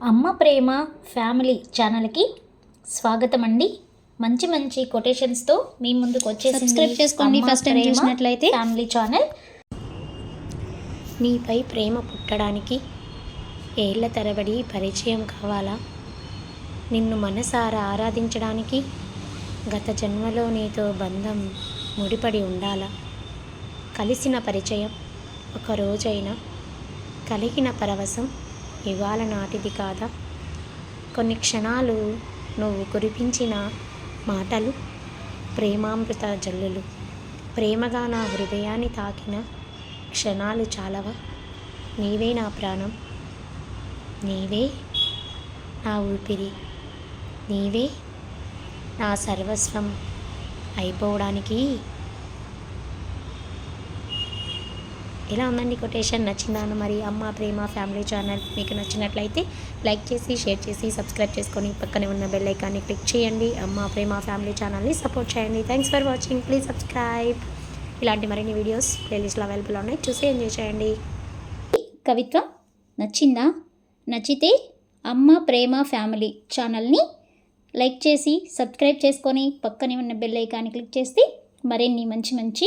అమ్మ ప్రేమ ఫ్యామిలీ ఛానల్కి స్వాగతం అండి మంచి మంచి కొటేషన్స్తో మీ ముందుకు వచ్చేసి Subscribe చేసుకోండి. Time చూసినట్లయితే. ఫ్యామిలీ ఛానల్ నీపై ప్రేమ పుట్టడానికి ఏళ్ళ తరబడి పరిచయం కావాలా నిన్ను మనసారా ఆరాధించడానికి గత జన్మలో నీతో బంధం ముడిపడి ఉండాలా కలిసిన పరిచయం ఒక రోజైనా కలిగిన పరవశం ఇవాళ నాటిది కాదా? కొన్ని క్షణాలు నువ్వు కురిపించిన మాటలు ప్రేమామృత జల్లులు. ప్రేమగా నా హృదయాన్ని తాకిన క్షణాలు చాలవా? నీవే నా ప్రాణం. నీవే నా ఊపిరి. నీవే నా సర్వస్వం అయిపోవడానికి ఎలా ఉందండి కొటేషన్? నచ్చిందా మరి అమ్మ ప్రేమ ఫ్యామిలీ ఛానల్ మీకు నచ్చినట్లయితే లైక్ చేసి షేర్ చేసి సబ్స్క్రైబ్ చేసుకొని పక్కనే ఉన్న బెల్ ఐకాన్ని క్లిక్ చేయండి. అమ్మ ప్రేమ ఫ్యామిలీ ఛానల్ని సపోర్ట్ చేయండి. Thanks for watching please subscribe ఇలాంటి మరిన్ని వీడియోస్ ప్లేలిస్ట్లో అవైలబుల్ ఉన్నాయి. చూసి ఎంజాయ్ చేయండి. కవిత్వం నచ్చిందా? నచ్చితే అమ్మ ప్రేమ ఫ్యామిలీ ఛానల్ని లైక్ చేసి సబ్స్క్రైబ్ చేసుకొని పక్కనే ఉన్న బెల్ ఐకాన్ని క్లిక్ చేస్తే మరిన్ని మంచి మంచి